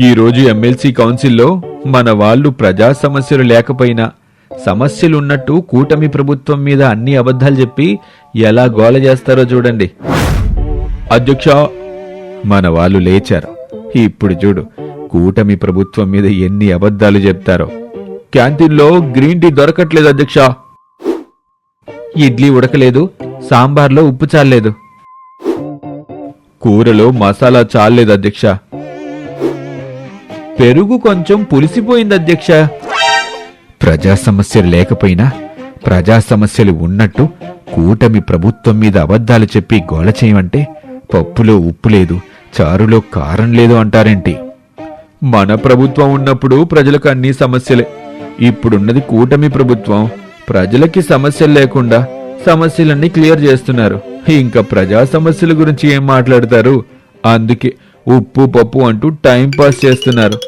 ఈరోజు ఎమ్మెల్సీ కౌన్సిల్లో మన వాళ్ళు ప్రజా సమస్యలు లేకపోయినా సమస్యలున్నట్టు కూటమి ప్రభుత్వం మీద అన్ని అబద్ధాలు చెప్పి ఎలా గోల చేస్తారో చూడండి. అధ్యక్ష మన వాళ్ళు లేచారు. ఇప్పుడు చూడు కూటమి ప్రభుత్వం మీద ఎన్ని అబద్ధాలు చెప్తారో. క్యాంటీన్లో గ్రీన్ టీ దొరకట్లేదు అధ్యక్ష. ఇడ్లీ ఉడకలేదు సాంబార్లో ఉప్పు చాలేదు కూరలో మసాలా చాలేదు అధ్యక్ష. పెరుగు కొంచెం పులిసిపోయింది అధ్యక్ష. ప్రజా సమస్యలు లేకపోయినా ప్రజా సమస్యలు ఉన్నట్టు కూటమి ప్రభుత్వం మీద అబద్ధాలు చెప్పి గోల చేయమంటే పప్పులో ఉప్పు లేదు చారులో కారం లేదు అంటారేంటి? మన ప్రభుత్వం ఉన్నప్పుడు ప్రజలకు అన్ని సమస్యలే. ఇప్పుడున్నది కూటమి ప్రభుత్వం. ప్రజలకి సమస్యలు లేకుండా సమస్యలన్నీ క్లియర్ చేస్తున్నారు. ఇంకా ప్రజా సమస్యల గురించి ఏం మాట్లాడతారు? అందుకే ఉప్పు పప్పు అంటూ టైం పాస్ చేస్తున్నారు.